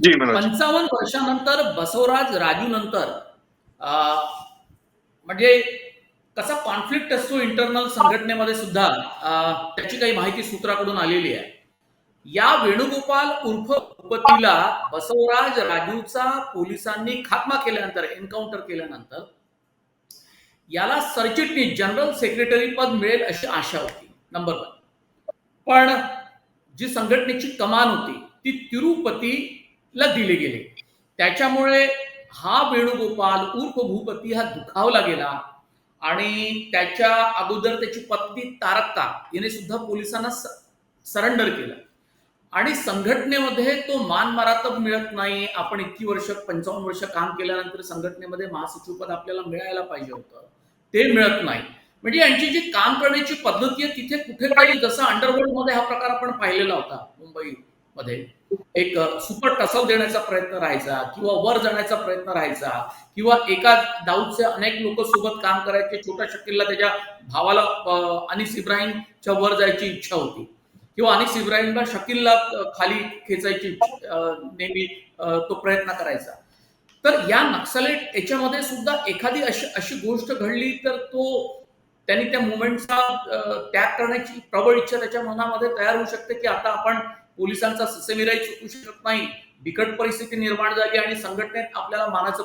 जी पंचावन्न वर्षानंतर बसवराज राजू नंतर म्हणजे कसा कॉन्फ्लिक्ट असतो इंटरनल संघटनेमध्ये सुद्धा त्याची काही माहिती सूत्राकडून आलेली आहे. या वेणुगोपाल उर्फ उपतीला बसवराज राजूचा पोलिसांनी खात्मा केल्यानंतर एन्काउंटर केल्यानंतर याला सरचिटणीस जनरल सेक्रेटरी पद मिळेल अशी आशा होती नंबर वन पण जी संघटनेची कमान होती ती तिरुपती ला दिले गेले. त्याच्यामुळे हा वेणुगोपाल उर्फ भूपती हा दुखावला गेला आणि त्याच्या अगोदर त्याची पत्नी तारक्का हिने सुद्धा पोलिसांना सरेंडर केलं. आणि संघटनेमध्ये तो मान मरातब मिळत नाही. आपण इतकी वर्ष पंचावन्न वर्ष काम केल्यानंतर संघटनेमध्ये महासचिवपद आपल्याला मिळायला पाहिजे होतं. ते मिळत नाही. म्हणजे यांची जी काम करण्याची पद्धती आहे तिथे कुठे काही जसं अंडरवर्ल्डमध्ये हा प्रकार आपण पाहिलेला होता मध्ये एक सुपर टसल देण्याचा प्रयत्न राहायचा किंवा वर जाण्याचा प्रयत्न राहायचा किंवा एका दाऊदचे अनेक लोक सोबत काम करायचे. छोट्या शकीलला त्याच्या भावाला अनिस इब्राहिमच्या वर जायची इच्छा होती किंवा अनिस इब्राहिमला शकीलला खाली खेचायची नेहमी तो प्रयत्न करायचा. तर या नक्सलेट याच्यामध्ये सुद्धा एखादी अशी अशी गोष्ट घडली तर तो त्यांनी त्या मुवमेंटचा त्याग करण्याची प्रबळ इच्छा त्याच्या मनामध्ये तयार होऊ शकते की आता आपण पोलिसांचा ससेमिराई चुकू शकत नाही. बिकट परिस्थिती निर्माण झाली आणि संघटनेत आपल्याला मानाचं